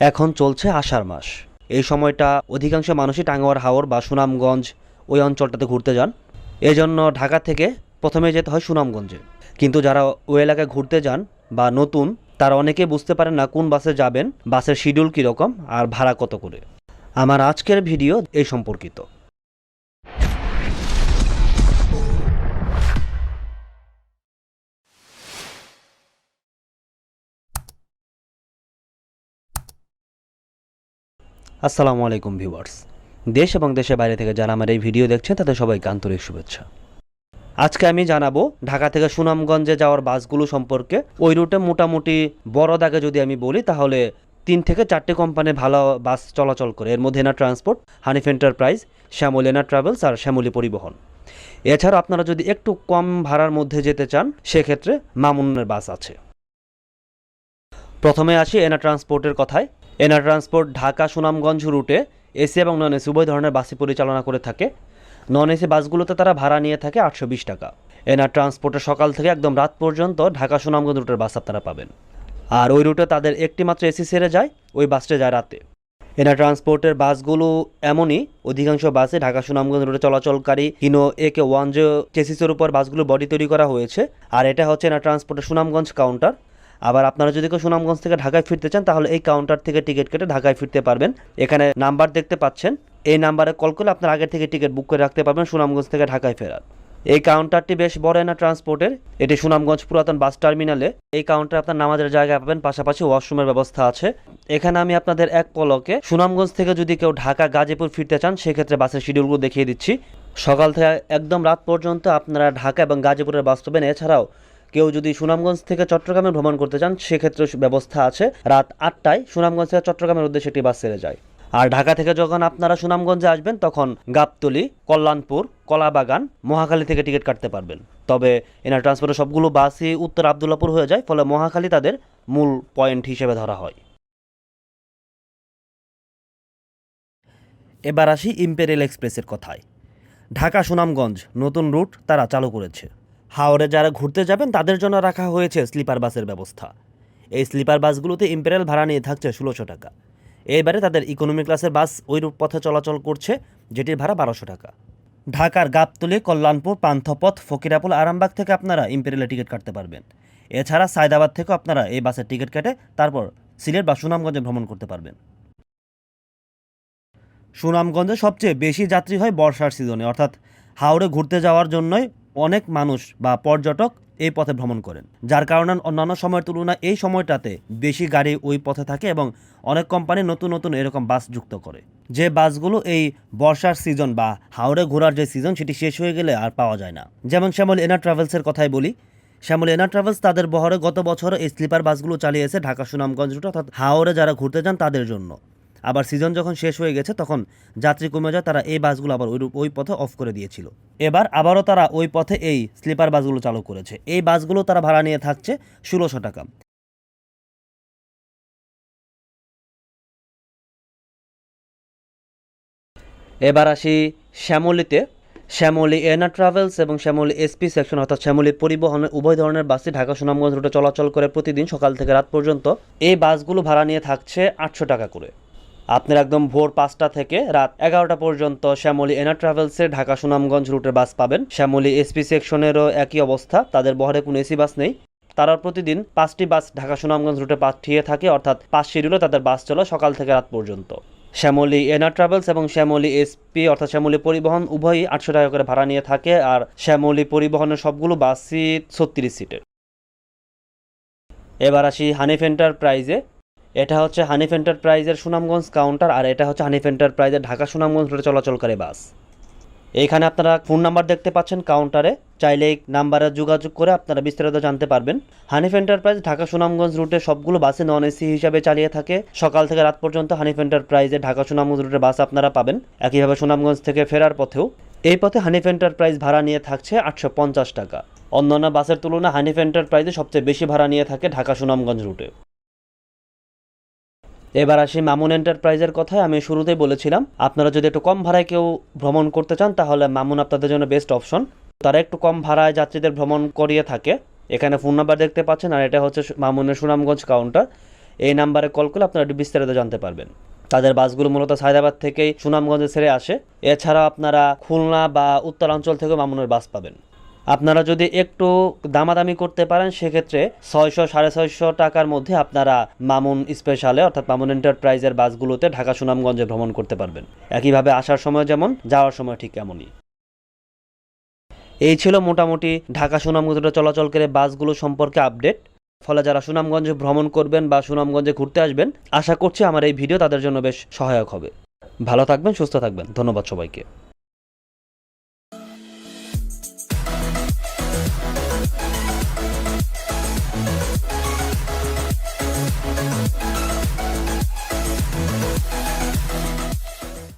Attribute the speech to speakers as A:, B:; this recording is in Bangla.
A: এখন চলছে আষাঢ় মাস। এই সময়টা অধিকাংশ মানুষই টাঙ্গুয়ার হাওর বা সুনামগঞ্জ ওই অঞ্চলটাতে ঘুরতে যান। এজন্য ঢাকা থেকে প্রথমে যেতে হয় সুনামগঞ্জে। কিন্তু যারা ওই এলাকায় ঘুরতে যান বা নতুন, তারা অনেকে বুঝতে পারেন না কোন বাসে যাবেন, বাসের শিডিউল কীরকম আর ভাড়া কত করে। আমার আজকের ভিডিও এই সম্পর্কিত। আসসালামু আলাইকুম ভিউয়ার্স। দেশ এবং দেশের বাইরে থেকে যারা আমার এই ভিডিও দেখছেন, তাদের সবাইকে আন্তরিক শুভেচ্ছা। আজকে আমি জানাব ঢাকা থেকে সুনামগঞ্জে যাওয়ার বাসগুলো সম্পর্কে। ওই রুটে মোটামুটি বড় দাগে যদি আমি বলি, তাহলে তিন থেকে চারটে কোম্পানির ভালো বাস চলাচল করে। এর মধ্যে Ena transport, Hanif enterprise, Shyamal Ena travels আর শ্যামলী পরিবহন। এছাড়া আপনারা যদি একটু কম ভাড়ার মধ্যে যেতে চান, সেক্ষেত্রে মামুনের বাস আছে। প্রথমে আসি এনা ট্রান্সপোর্টের কথায়। এনা ট্রান্সপোর্ট ঢাকা সুনামগঞ্জ রুটে এসি এবং নন এসি উভয় ধরনের বাসই পরিচালনা করে থাকে। নন এসি বাসগুলোতে তারা ভাড়া নিয়ে থাকে আটশো বিশ টাকা। এনা ট্রান্সপোর্টে সকাল থেকে একদম রাত পর্যন্ত ঢাকা সুনামগঞ্জ রুটের বাস আপনারা পাবেন। আর ওই রুটে তাদের একটি মাত্র এসি সেরে যায়, ওই বাসটা যায় রাতে। এনা ট্রান্সপোর্টের বাসগুলো এমনই, অধিকাংশ বাসে ঢাকা সুনামগঞ্জ রুটে চলাচলকারী হিনো, এ কে ওয়ান যে চেসিসের উপর বাসগুলো বডি তৈরি করা হয়েছে, আর এটা হচ্ছে এনা ট্রান্সপোর্টের সুনামগঞ্জ কাউন্টার। আবার আপনারা যদি কেউ সুনামগঞ্জ থেকে ঢাকায় ফিরতে চান, তাহলে এই কাউন্টার থেকে টিকিট কেটে ঢাকায় ফিরতে পারবেন। এখানে নাম্বার দেখতে পাচ্ছেন। এই নাম্বারে কল করলে আপনার আগের থেকে টিকিট বুক করে রাখতে পারবেন সুনামগঞ্জ থেকে ঢাকায় ফেরার। এই কাউন্টারটি বেশ বড় না ট্রান্সপোর্টের এটি সুনামগঞ্জ পুরাতন বাস টার্মিনালে এই কাউন্টারে আপনার নামাজের জায়গা পাবেন, পাশাপাশি ওয়াশরুমের ব্যবস্থা আছে। এখানে আমি আপনাদের এক পলকে সুনামগঞ্জ থেকে যদি কেউ ঢাকা গাজীপুর ফিরতে চান, সেক্ষেত্রে বাসের শিডিউলগুলো দেখিয়ে দিচ্ছি। সকাল থেকে একদম রাত পর্যন্ত আপনারা ঢাকা এবং গাজীপুরের বাস পাবেন এছাড়াও কেউ যদি সুনামগঞ্জ থেকে চট্টগ্রামে ভ্রমণ করতে চান সেক্ষেত্রে ব্যবস্থা আছে। রাত আটটায় সুনামগঞ্জ থেকে চট্টগ্রামের উদ্দেশ্যে একটি বাস ছেড়ে যায়। আর ঢাকা থেকে যখন আপনারা সুনামগঞ্জে আসবেন, তখন গাবতলি, কল্যাণপুর, কলাবাগান, মহাখালী থেকে টিকিট কাটতে পারবেন। তবে এনার ট্রান্সপোর্টের সবগুলো বাসই উত্তর আবদুল্লাপুর হয়ে যায়, ফলে মহাখালী তাদের মূল পয়েন্ট হিসেবে ধরা হয়। এবার আসি ইম্পেরিয়াল এক্সপ্রেসের কথায়। ঢাকা সুনামগঞ্জ নতুন রুট তারা চালু করেছে। হাওড়ে যারা ঘুরতে যাবেন, তাদের জন্য রাখা হয়েছে স্লিপার বাসের ব্যবস্থা। এই স্লিপার বাসগুলোতে ইম্পেরিয়াল ভাড়া নিয়ে থাকছে ষোলোশো টাকা। এবারে তাদের ইকোনমি ক্লাসের বাস ওই পথে চলাচল করছে, যেটির ভাড়া বারোশো টাকা। ঢাকার গাবতলি, কল্যাণপুর, পান্থপথ, ফকিরাপুল, আরামবাগ থেকে আপনারা ইম্পেরিয়ালে টিকিট কাটতে পারবেন। এছাড়া সায়দাবাদ থেকেও আপনারা এই বাসের টিকিট কেটে তারপর সিলেট বা সুনামগঞ্জে ভ্রমণ করতে পারবেন। সুনামগঞ্জে সবচেয়ে বেশি যাত্রী হয় বর্ষার সিজনে, অর্থাৎ হাওড়ে ঘুরতে যাওয়ার জন্যই অনেক মানুষ বা পর্যটক এই পথে ভ্রমণ করেন, যার কারণে অন্যান্য সময়ের তুলনায় এই সময়টাতে বেশি গাড়ি ওই পথে থাকে এবং অনেক কোম্পানি নতুন নতুন এরকম বাস যুক্ত করে। যে বাসগুলো এই বর্ষার সিজন বা হাওড়ে ঘোরার যে সিজন সেটি শেষ হয়ে গেলে আর পাওয়া যায় না। যেমন শ্যামল এনা ট্রাভেলসের কথাই বলি। শ্যামল এনা ট্রাভেলস তাদের বহরে গত বছর এই স্লিপার বাসগুলো চালিয়েছে ঢাকা সুনামগঞ্জ রুট অর্থাৎ হাওড়ে যারা ঘুরতে যান তাদের জন্য। আবার সিজন যখন শেষ হয়ে গেছে, তখন যাত্রী কমে যায় তারা এই বাসগুলো আবার ওই ওই পথে অফ করে দিয়েছিল। এবার আবারও তারা ওই পথে এই স্লিপার বাসগুলো চালু করেছে। এই বাসগুলো তারা ভাড়া নিয়ে থাকছে ষোলোশো টাকা। এবার আসি শ্যামলীতে। শ্যামলি এনা ট্রাভেলস এবং শ্যামলি এসপি সেকশন অর্থাৎ শ্যামলি পরিবহনের উভয় ধরনের বাসই ঢাকা সুনামগঞ্জ রুটে চলাচল করে প্রতিদিন সকাল থেকে রাত পর্যন্ত এই বাসগুলো ভাড়া নিয়ে থাকছে আটশো টাকা করে। আপনার একদম ভোর পাঁচটা থেকে রাত এগারোটা পর্যন্ত শ্যামলী এনা ট্রাভেলসের ঢাকা সুনামগঞ্জ রুটের বাস পাবেন। শ্যামলী এসপি সেকশনেরও একই অবস্থা, তাদের বহরে কোনো এসি বাস নেই। তারা প্রতিদিন পাঁচটি বাস ঢাকা সুনামগঞ্জ রুটে পাঠিয়ে থাকে, অর্থাৎ পাঁচ শিডিউলে তাদের বাস চলে সকাল থেকে রাত পর্যন্ত। শ্যামলী এনা ট্রাভেলস এবং শ্যামলী এসপি, অর্থাৎ শ্যামলী পরিবহন, উভয়ই আটশো টাকা করে ভাড়া নিয়ে থাকে, আর শ্যামলী পরিবহনের সবগুলো বাসই ছত্রিশ সিটের। এবার আসি হানিফ এন্টারপ্রাইজে। এটা হচ্ছে হানিফ এন্টারপ্রাইজের সুনামগঞ্জ কাউন্টার আর এটা হচ্ছে হানিফ এন্টারপ্রাইজের ঢাকা সুনামগঞ্জ রুটে চলাচলকারী বাস। এইখানে আপনারা ফোন নাম্বার দেখতে পাচ্ছেন কাউন্টারে। চাইলে এই নাম্বারে যোগাযোগ করে আপনারা বিস্তারিত জানতে পারবেন। হানিফ এন্টারপ্রাইজ ঢাকা সুনামগঞ্জ রুটে সবগুলো বাসে নন এসি হিসাবে চালিয়ে থাকে। সকাল থেকে রাত পর্যন্ত হানিফ এন্টারপ্রাইজে ঢাকা সুনামগঞ্জ রুটের বাস আপনারা পাবেন। একইভাবে সুনামগঞ্জ থেকে ফেরার পথেও এই পথে হানিফ এন্টারপ্রাইজ ভাড়া নিয়ে থাকছে আটশো পঞ্চাশ টাকা। অন্যান্য বাসের তুলনায় হানিফ এন্টারপ্রাইজে সবচেয়ে বেশি ভাড়া নিয়ে থাকে ঢাকা সুনামগঞ্জ রুটে। এবার আসি মামুন এন্টারপ্রাইজের কথায়। আমি শুরুতেই বলেছিলাম, আপনারা যদি একটু কম ভাড়ায় কেউ ভ্রমণ করতে চান, তাহলে মামুন আপনাদের জন্য বেস্ট অপশন তারা একটু কম ভাড়ায় যাত্রীদের ভ্রমণ করিয়ে থাকে। এখানে ফোন নাম্বার দেখতে পাচ্ছেন, আর এটা হচ্ছে মামুনের সুনামগঞ্জ কাউন্টার এই নাম্বারে কল করলে আপনারা একটু বিস্তারিত জানতে পারবেন। তাদের বাসগুলো মূলত সায়দাবাদ থেকেই সুনামগঞ্জে ছেড়ে আসে। এছাড়া আপনারা খুলনা বা উত্তরাঞ্চল থেকেও মামুনের বাস পাবেন। আপনারা যদি একটু দামাদামি করতে পারেন, সেক্ষেত্রে ছয়শো, সাড়ে ছয়শো টাকার মধ্যে আপনারা মামুন স্পেশালে, অর্থাৎ মামুন এন্টারপ্রাইজের বাসগুলোতে ঢাকা সুনামগঞ্জে ভ্রমণ করতে পারবেন। একইভাবে আসার সময় যেমন, যাওয়ার সময় ঠিক এমনই এই ছিল মোটামুটি ঢাকা সুনামগঞ্জে চলাচলকারী বাসগুলো সম্পর্কে আপডেট। ফলে যারা সুনামগঞ্জে ভ্রমণ করবেন বা সুনামগঞ্জে ঘুরতে আসবেন, আশা করছি আমার এই ভিডিও তাদের জন্য বেশ সহায়ক হবে। ভালো থাকবেন, সুস্থ থাকবেন। ধন্যবাদ সবাইকে।